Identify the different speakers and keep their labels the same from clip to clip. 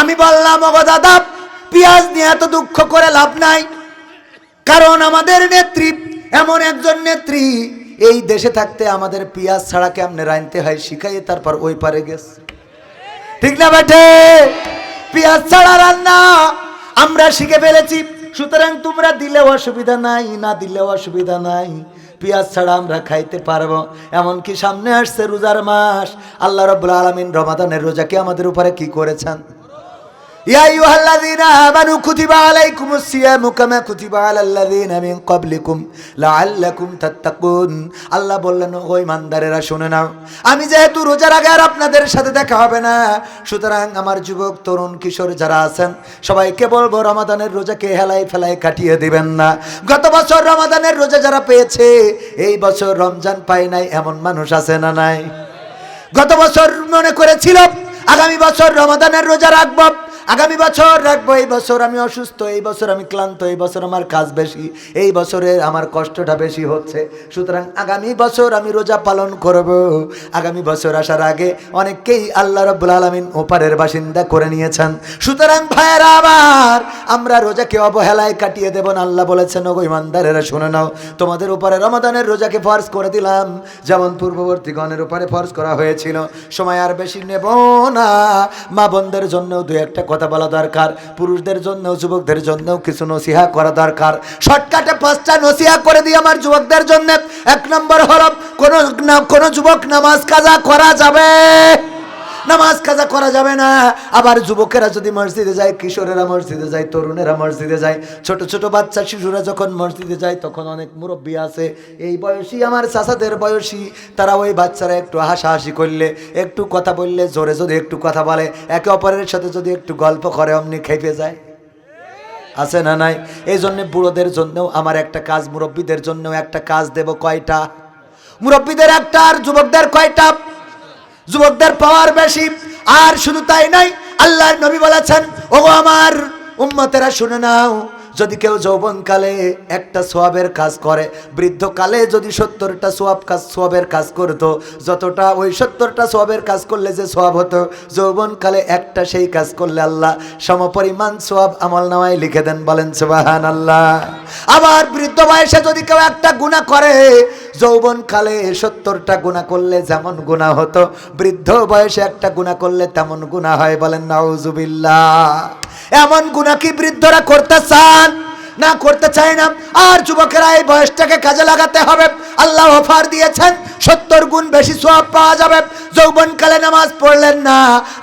Speaker 1: আমি বললাম, ওগো দাদা, পেঁয়াজ নিয়ে এত দুঃখ করে লাভ নাই। কারণ আমাদের নেত্রী, এমন একজন নেত্রী, এই দেশে থাকতে আমাদের পেঁয়াজ ছাড়া কেমনে রাঁধতে হয় শিখাইয়ে তারপর ওই পারে গেছে। ঠিক না বেটে পেঁয়াজ ছাড়া রান্না আমরা শিখে ফেলেছি। সুতরাং তোমরা দিলেও অসুবিধা নাই, না দিলেও অসুবিধা নাই। পেঁয়াজ ছাড়া আমরা খাইতে পারব। এমনকি সামনে আসছে রোজার মাস। আল্লাহ রব্বুল আলমিন রমাদানের রোজাকে আমাদের উপরে কি করেছেন? يا أيها الذين آمنوا كتب عليكم الصيام كما كتب على الذين من قبلكم لعلكم تتقون আল্লাহ বললেন ও ইমানদারেরা শুনে নাও আমি যেহেতু রোজার আগে আর আপনাদের সাথে দেখা হবে না সুতরাং আমার যুবক তরুণ কিশোর যারা আছেন সবাইকে বলবো রমাদানের রোজাকে হেলাই ফেলাই কাটিয়ে দিবেন না গত বছর রমাদানের রোজা যারা পেয়েছে এই বছর রমজান পায় নাই এমন মানুষ আছে না নাই গত বছর মনে করেছিল আগামী বছর রমাদানের রোজা রাখবো আগামী বছর রাখব, এই বছর আমি অসুস্থ, এই বছর আমি ক্লান্ত, এই বছর আমার কাজ বেশি, এই বছরে আমার কষ্টটা বেশি হচ্ছে। সুতরাং আগামী বছর আমি রোজা পালন করব। আগামী বছর আসার আগে অনেককেই আল্লাহ রব্বুল আলমিন ওপারের বাসিন্দা করে নিয়েছেন। সুতরাং ভাইয়েরা আবার আমরা রোজাকে অবহেলায় কাটিয়ে দেব না। আল্লাহ বলেছেন, ওগো ইমানদারেরা, শুনে নাও, তোমাদের উপরে রমাদানের রোজাকে ফর্জ করে দিলাম। যেমন পূর্ববর্তী গণের উপরে ফর্জ করা হয়েছিল। সময় আর বেশি নেব না। মা বোনদের জন্য দু একটা কথা বলা দরকার, পুরুষদের জন্য যুবকদের জন্য কিছু নসিহা করা দরকার। শর্টকাটে পাঁচটা নসিহা করে দিই আমার যুবকদের জন্য। এক নম্বর হলো, কোন কোনো যুবক নামাজ কাজা করা যাবে। নামাজ কাজা করা যাবে না। আবার যুবকেরা যদি মসজিদে যায়, কিশোরেরা মসজিদে যায়, তরুণেরা মসজিদে যায়, ছোট ছোট বাচ্চা, শিশুরা যখন মসজিদে যায়, তখন অনেক মুরব্বী আছে। এই বয়সী আমার চাচাদের বয়সী, তারা ওই বাচ্চারা একটু হাসাহাসি করলে, একটু কথা বললে, জোরে যদি একটু কথা বলে, একে অপরের সাথে যদি একটু গল্প করে, অমনি খেপে যায়। আছে না নাই? এই জন্যে বুড়োদের জন্যও আমার একটা কাজ, মুরব্বীদের জন্যও একটা কাজ দেব কয়টা? মুরব্বীদের একটা আর যুবকদের কয়টা? যুবকদের পাওয়ার বেশি। আর শুধু তাই নাই আল্লাহর নবী বলেছেন, ওগো আমার উম্মতেরা শুনে নাও। যদি কেউ যৌবনকালে একটা সোয়াবের কাজ করে, বৃদ্ধকালে যদি সত্তরটা সোয়াব কাজ, সোয়াবের কাজ করতো, যতটা ওই সত্তরটা সোয়াবের কাজ করলে যে সোয়াব হতো, যৌবনকালে একটা সেই কাজ করলে আল্লাহ সমপরিমাণ সোয়াব আমল নামায় লিখে দেন, বলেন সুবাহান আল্লাহ আবার বৃদ্ধ বয়সে যদি কেউ একটা গুণা করে, যৌবনকালে সত্তরটা গুণা করলে যেমন গুণা হতো, বৃদ্ধ বয়সে একটা গুণা করলে তেমন গুণা হয়, বলেন নাউজুবিল্লাহ। এমন গুণা কি বৃদ্ধরা করতে চান? না করতে চায় না। আর যুবকেরা এই বয়সটাকে কাজে লাগাতে হবে। আল্লাহ অফার দিয়েছেন, সত্তর গুণ বেশি সব পাওয়া যাবে। যৌবনকালে নামাজ পড়লেন না।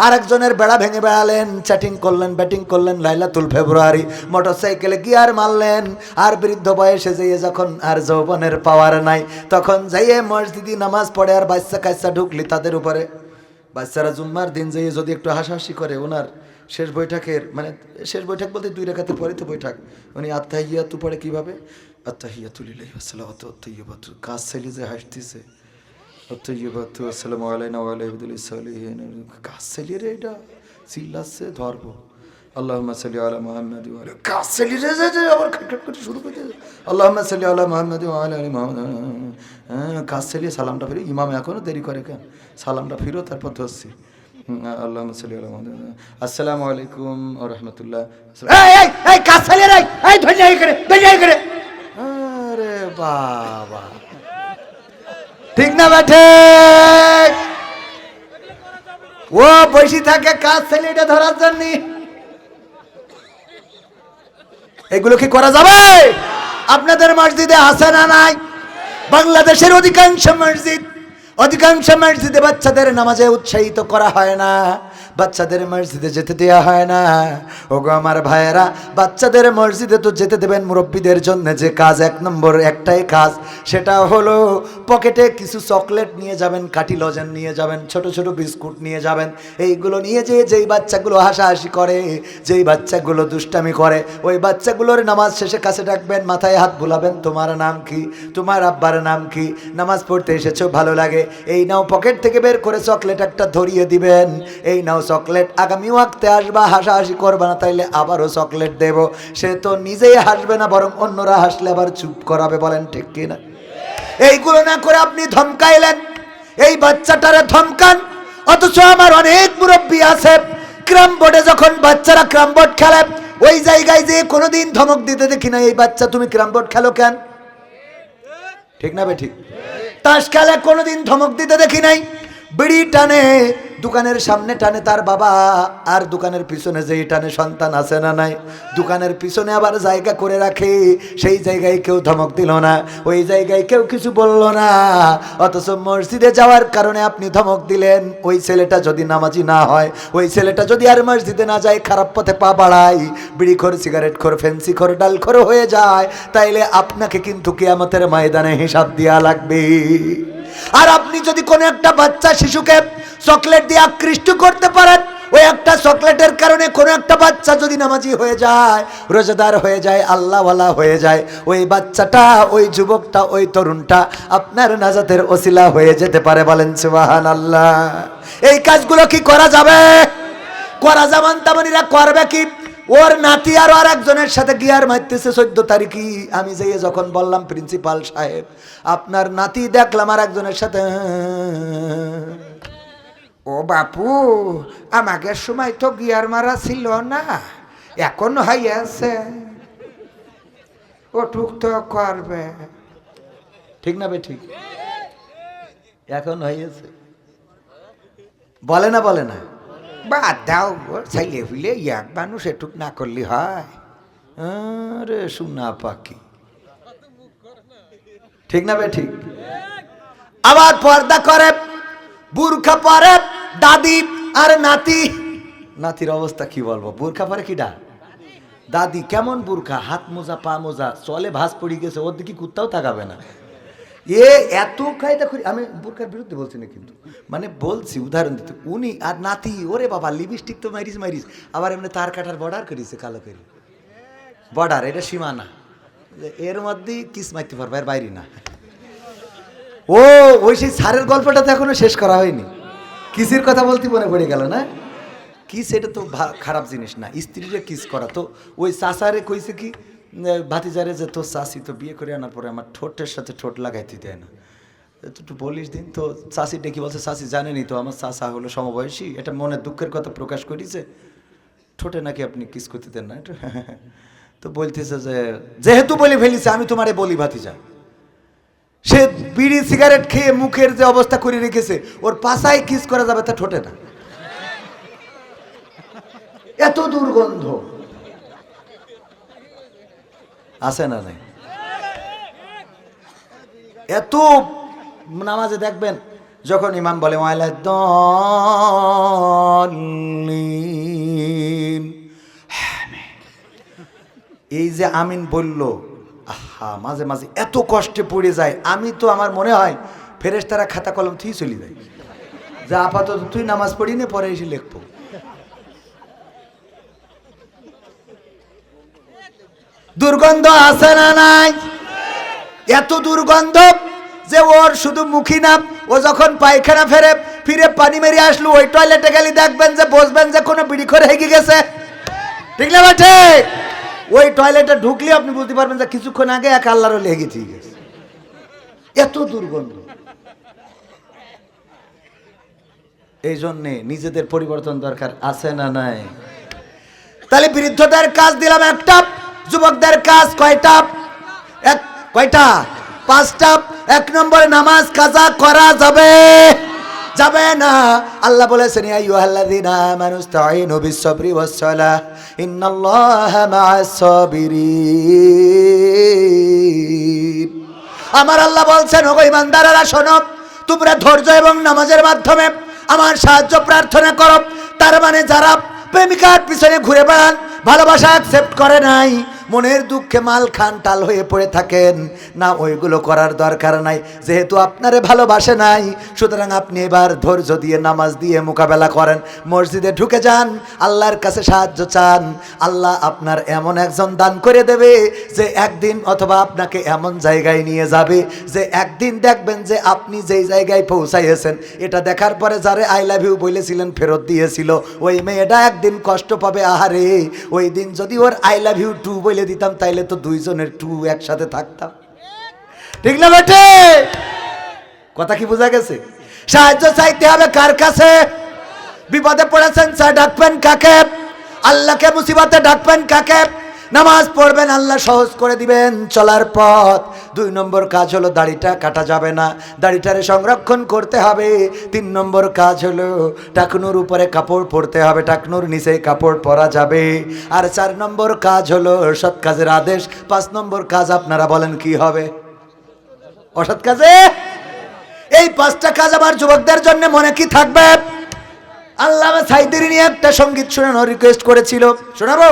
Speaker 1: আরেকজনের বেড়া ভেঙে বেড়ালেন চ্যাটিং করলেন ব্যাটিং করলেন, লাইলাতুল ফেব্রুয়ারি মোটর সাইকেলে গিয়ার মারলেন। আর বৃদ্ধ বয়সে যেয়ে যখন আর যৌবনের পাওয়ার নাই, তখন যাইয়ে মসজিদি নামাজ পড়ে আর বাচ্চা কাচ্চা ঢুকলি তাদের উপরে। বাচ্চারা জুম্মার দিন যেয়ে যদি একটু হাসাহাসি করে, ওনার শেষ বৈঠকের মানে শেষ বৈঠক বলতে দুই রেখাতে পরে তো বৈঠক। উনি আত্মাহিয়াতু পড়ে কীভাবে? আত্মাহিয়াতুলিল্লাহি আত্তাইয়িবাতু কাজ ছেলে যে হাসতেছে। এটা কাজ হ্যাঁ কাজ সালামটা ফিরে। দেরি করে কেন? সালামটা ফিরো, তারপর ধরছি। আল্লাহ আসসালামু আলাইকুম ও রহমতুল্লাহ। আরে বাবা। ঠিক না বেঠে ও বসে থাকে কাজ ছেলেটা ধরার জন্য। এগুলো কি করা যাবে? আপনাদের মসজিদে আছে না নাই? বাংলাদেশের অধিকাংশ মসজিদ অধিকাংশ মসজিদে বাচ্চাদের নামাজে উৎসাহিত করা হয় না। বাচ্চাদের মসজিদে যেতে দেওয়া হয় না। ওগো আমার ভাইয়েরা, বাচ্চাদের মসজিদে তো যেতে দেবেন মুরব্বীদের জন্য যে কাজ, এক নম্বর একটাই কাজ, সেটা হলো পকেটে কিছু চকলেট নিয়ে যাবেন কাটি লজেন নিয়ে যাবেন, ছোট ছোট বিস্কুট নিয়ে যাবেন, এইগুলো নিয়ে যে যেই বাচ্চাগুলো হাসাহাসি করে, যেই বাচ্চাগুলো দুষ্টামি করে, ওই বাচ্চাগুলোর নামাজ শেষে কাছে ডাকবেন, মাথায় হাত বুলাবেন, তোমার নাম কি? তোমার আব্বার নাম কি? নামাজ পড়তে এসেছ, ভালো লাগে। এই নাও পকেট থেকে বের করে চকলেট একটা ধরিয়ে দিবেন, এই নাও চকলেট আগামী ওয়াক্তে আসবা, হাসাহাসি করবে না, তাইলে আবারও চকলেট দেব। সে তো নিজেই হাসবে না, বরং অন্যরা হাসলে আবার চুপ করাবে, বলেন ঠিক কিনা এইগুলো না করে আপনি ধমকাইলেন। এই বাচ্চাটারে ধমকান। অথচ আমার অনেক মুরব্বী আছে। ক্রাম বোর্ডে যখন বাচ্চারা ক্রাম বোর্ড খেলে, ওই জায়গায় যে কোনোদিন ধমক দিতে দেখি না, এই বাচ্চা তুমি ক্রাম বোর্ড খেলো কেন? ঠিক না বে ঠিক? তাস খেলে কোনোদিন ধমক দিতে দেখি নাই। বিড়ি টানে দোকানের সামনে টানে তার বাবা, আর দোকানের পিছনে যেই টানে সন্তান আছে না নাই, দোকানের পিছনে আবার জায়গা করে রাখে। সেই জায়গায় কেউ ধমক দিল না, ওই জায়গায় কেউ কিছু বলল না। অথচ মসজিদে যাওয়ার কারণে আপনি ধমক দিলেন, ওই ছেলেটা যদি নামাজি না হয়, ওই ছেলেটা যদি আর মসজিদে না যায়, খারাপ পথে পা বাড়ায় বিড়ি খোর সিগারেট খোর ফেন্সি খোর ডাল খোর হয়ে যায়, তাইলে আপনাকে কিন্তু কিয়ামতের ময়দানে হিসাব দেওয়া লাগবে। আর আপনি যদি কোনো একটা বাচ্চা শিশুকে চকলেট দিয়ে আকৃষ্ট করতে পারেন। ওই একটা চকলেটের কারণে কোনো একটা বাচ্চা যদি নামাজি হয়ে যায়, রোজাদার হয়ে যায়, আল্লাহওয়ালা হয়ে যায়, ওই বাচ্চাটা, ওই যুবকটা, ওই তরুণটা আপনার নাজাতের ওসিলা হয়ে যেতে পারে বলেন সুবাহান আল্লাহ এই কাজগুলো কি করা যাবে? করা যাবান তামানিরা করবে কি? ওর নাতি আর আর একজনের সাথে গিয়ার মারতেছে চোদ্দ তারিখই। আমি যেয়ে যখন বললাম প্রিন্সিপাল সাহেব, আপনার নাতি দেখলাম আর একজনের সাথে
Speaker 2: বাপু, আমাকে সময় তো গিয়ার মারা ছিল না, এখন হইয়াছে ওটুক তো করবে।
Speaker 1: ঠিক না ঠিক? এখন হয়েছে বলে না বলে না?
Speaker 2: বাদ দাও ছেলে হইলে এক মানুষ এটুক না করলে হয়।
Speaker 1: আরে সোনা পাখি। ঠিক না ঠিক? আবার পর্দা করে, বুরখা পরে। দাদি আর নাতি। নাতির অবস্থা কি বলব? বুরখা পরে কিডা? দাদি কেমন বুরখা? হাত মোজা, পা মোজা, চলে ভাস পড়ে গেছে, ওর দিকে কুত্তাও তাকাবে না। এ এত কায়দা করি, আমি বুরখার বিরুদ্ধে বলছি না কিন্তু। মানে বলছি, উদাহরণ দিতে, উনি আর নাতি, ওরে বাবা লিপস্টিক তো মারিস মারিস আবার এমনি তার কাটার বর্ডার করিছে, কালো করে। বর্ডার এটা সীমানা। এর মধ্যেই কিস মারতে পারবে, এর বাইরে না। ও, ওই সেই সারের গল্পটা তো এখনও শেষ করা হয়নি। কিসের কথা বলতে মনে পড়ে গেল, না? কিস এটা তো খারাপ জিনিস না, স্ত্রীরে কিস করা। তো ওই চাষারে কইছে কি ভাতিজারে যে তোর চাষি তো বিয়ে করে আনার পরে আমার ঠোঁটের সাথে ঠোঁট লাগাইতে দেয় না। একটু বলিস দিন, তো চাষি ডেকে বলছে চাষি জানেনি তো আমার চাষা হলো সমবয়সী, এটা মনে দুঃখের কথা প্রকাশ করিছে? ঠোঁটে নাকি আপনি কিস করতে দেন না? তো বলতেছে যে, যেহেতু বলে ফেলিছে, আমি তোমারে বলি ভাতিজা। সে বিড়ি সিগারেট খেয়ে মুখের যে অবস্থা করে রেখেছে, ওর পাশায় কিস করা যাবে তা ঠোঁটে না। এত দুর্গন্ধ। আছে না নাই? এত নামাজে দেখবেন, যখন ইমাম বলে দলিন এই যে আমিন বলল মাঝে মাঝে এত কষ্টে পড়ে যায়। আমি তো আমার মনে হয় ফেরেশতারা খাতা কলম থুই চলে যায়। যা আপাতত তুই নামাজ পড়ি নে, পরে এসে লিখব। দুর্গন্ধ আছে না নাই? এত দুর্গন্ধ যে ওর শুধু মুখী না, ও যখন পায়খানা ফেরে, ফিরে পানি মেরে আসলো, ওই টয়লেটে গেলে দেখবেন যে, বসবেন যে কোনো বিড়ি করে হেগে গেছে। ঠিক না বাটে? ওই টয়লেটে ঢুকলে আপনি বুঝতে পারবেন যে কিছুক্ষণ আগে এক আল্লাহরও লেগে ঠিক গেছে এত দুর্গন্ধ। এই জন্যে নিজেদের পরিবর্তন দরকার আছে না নাই? তাহলে বৃদ্ধদের কাজ দিলাম একটা, যুবকদের কাজ কয়টা? এক, কয়টা? পাঁচটা। এক নম্বরে নামাজ, কাজা করা যাবে। যাবে না। আল্লাহ বলেছেন, ইয়া আইয়ুহাল্লাযীনা আমানু ইসতাঈনু বিস-সাবরি ওয়াস-সালাহ, ইন্নাল্লাহা মা'আস সাবিরিন আমার আল্লাহ বলছেন, ওগো ইমানদারেরা, শোনো, তোমরা ধৈর্য এবং নামাজের মাধ্যমে আমার সাহায্য প্রার্থনা করো। তার মানে যারা প্রেমিকার পিছনে ঘুরে বেড়ান, ভালোবাসা অ্যাকসেপ্ট করে নাই মনের দুঃখে মাল খান টাল হয়ে পড়ে থাকেন। না, ওইগুলো করার দরকার নাই। যেহেতু আপনারে ভালোবাসে নাই, সুতরাং আপনি এবার ধৈর্য দিয়ে নামাজ দিয়ে মোকাবেলা করেন। মসজিদে ঢুকে যান, আল্লাহর কাছে সাহায্য চান। আল্লাহ আপনার এমন একজন দান করে দেবে যে একদিন অথবা আপনাকে এমন জায়গায় নিয়ে যাবে যে একদিন দেখবেন যে আপনি যেই জায়গায় পৌঁছাইয়েছেন, এটা দেখার পরে যারে আই লাভ ইউ বলেছিলেন ফেরত দিয়েছিল। ওই মেয়েটা একদিন কষ্ট পাবে, আহারে, ওই দিন যদি ওর আই লাভ ইউ টু বলে দিতাম, তাইলে তো দুইজনের টু একসাথে থাকতাম। ঠিক না বেটে কথা কি বোঝা গেছে? সাহায্য চাইতে হবে কার কাছে? বিপদে পড়েছেন, স্যার, ডাকবেন কাকে? আল্লাহকে মুসিবতে ডাকবেন কাকে? নামাজ পড়বেন, আল্লাহ সহজ করে দিবেন, চলার পথ। দুই নম্বর কাজ হলো দাড়িটা কাটা যাবে না। দাড়িটারে সংরক্ষণ করতে হবে। তিন নম্বর কাজ হলো টাকনুর উপরে কাপড় পরতে হবে টাকনুর নিচে কাপড় পরা যাবে। আর চার নম্বর কাজ হলো সৎ কাজের আদেশ। পাঁচ নম্বর কাজ আপনারা বলেন কি হবে? অসৎ কাজে? এই পাঁচটা কাজ আমার যুবকদের জন্য মনে কি থাকবে? আল্লাহ সাইদের নিয়ে একটা সংগীত শোনানো রিকোয়েস্ট করেছিল। শোনাবো?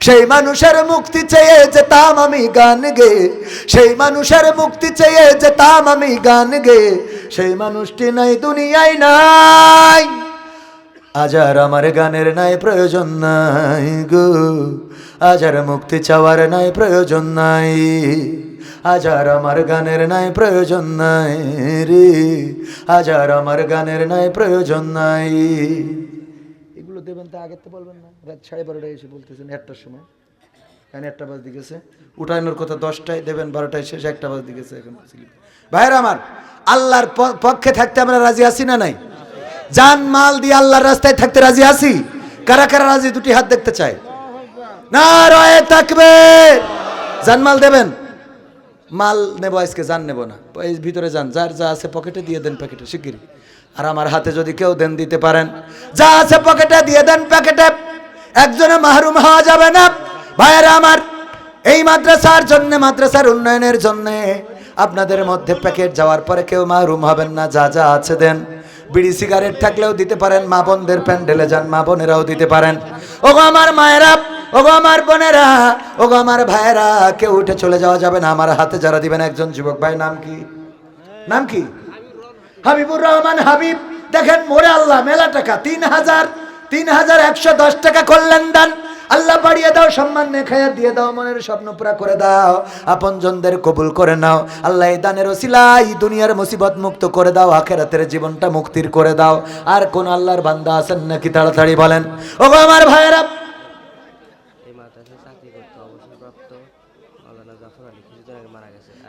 Speaker 1: সেই মানুষের মুক্তি চেয়ে যেতাম আমি গান গে। সেই মানুষের মুক্তি চেয়ে যেতাম আমি গান গে। সেই মানুষটি নাই, দুনিয়ায় নাই। আজ আর আমার গানের নাই, প্রয়োজন নাই গো। আজ আর মুক্তি চাওয়ার নাই, প্রয়োজন নাই। আজ আর আমার গানের নাই, প্রয়োজন নাই রে। আজ আর আমার গানের নাই, প্রয়োজন নাই। এগুলো দেবেন তা আগের তো বলবেন না। রাত সাড়ে বারোটায় এসে বলতেছেন একটার সময়। কারণ একটা বাজ দিকেছে উঠানোর কথা দশটায়, দেবেন বারোটায় শেষ একটা বাজ দিকেছে এখন ভাইরা আমার, আল্লাহর পক্ষে থাকতে আমরা রাজি আছি না নাই? জান, মাল দিয়ে আল্লাহর রাস্তায় থাকতে রাজি আছি? কারা কারা রাজি দুটি হাত দেখতে চায়? না রয়ে থাকবে জানমাল দেবেন? মাল নেব আজকে, জান নেব না। এই ভিতরে যান যার যা আছে পকেটে দিয়ে দেন প্যাকেটে শিগগিরি আর আমার হাতে যদি কেউ দেন দিতে পারেন। যা আছে পকেটে দিয়ে দেন প্যাকেটে। একজনে মাহরুম হওয়া যাবে না। ভাইয়েরা আমার, এই মাদ্রাসার জন্য, মাদ্রাসার উন্নয়নের জন্য আপনাদের মধ্যে প্যাকেট যাওয়ার পরে কেউ মাহরুম হবেন না, যা যা আছে দেন। বিড়ি সিগারেট থাকলেও দিতে পারেন, মা বোনদের প্যান্ডেলে যান, মা বোনেরাও দিতে পারেন। ওগো আমার মায়েরা, ওগো আমার বোনেরা, ওগো আমার ভাইয়েরা, কেউ উঠে চলে যাওয়া যাবে না। আমার হাতে যারা দিবেন একজন যুবক ভাই, নাম কি? নাম কি? হাবিবুর রহমান হাবিব। দেখেন মোরে আল্লাহ, মেলা টাকা, তিন হাজার তিন হাজার একশো দশ টাকা করলেন দান। আল্লাহ বাড়িয়ে দাও সম্মান নেখায়া দিয়ে দাও মনের স্বপ্ন পুরা করে দাও। আপনজনদের কবুল করে নাও। আল্লাহ এই দানের ওসিলাই দুনিয়ার মুসিবত মুক্ত করে দাও আখেরাতের জীবনটা মুক্তির করে দাও। আর কোন আল্লাহর বান্দা আছেন নাকি তাড়াতাড়ি বলেন? ও আমার ভাইয়েরা।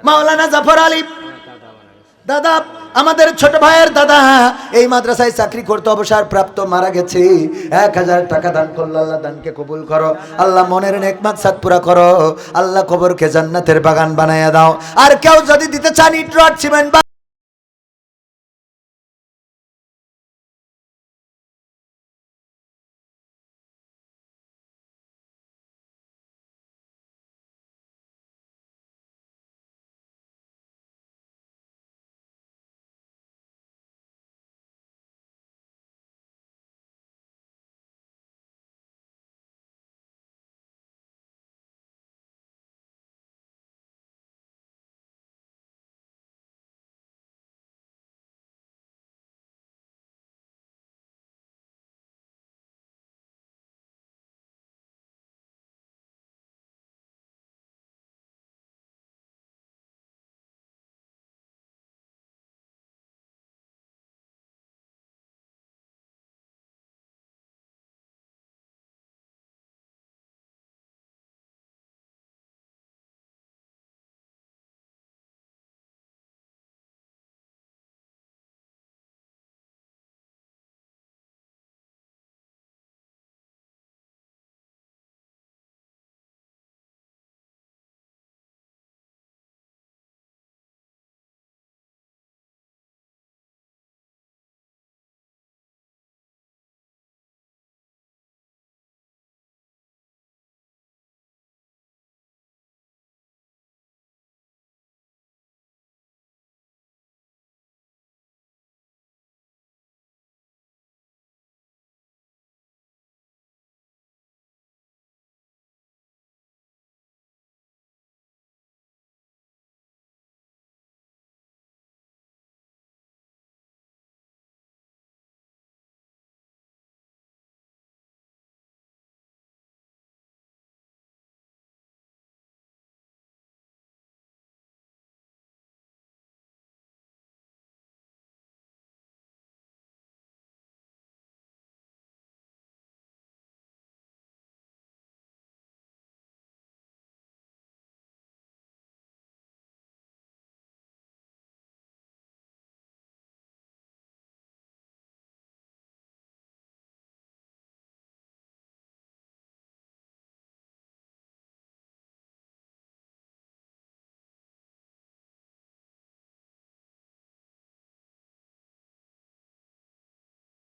Speaker 3: মাওলানা জাফর আলী। দাদা,
Speaker 1: আমাদের ছোট ভাইয়ের দাদা, এই মাদ্রাসায় চাকরি করতে অবসর প্রাপ্ত মারা গেছে। এক হাজার টাকা দান করল, আল্লাহ দানকে কবুল করো। আল্লাহ মনের নেকমাত সাত পুরা করো। আল্লাহ কবরকে জান্নাতের বাগান বানাইয়া দাও। আর কেউ যদি দিতে চান ইট, রড, সিমেন্ট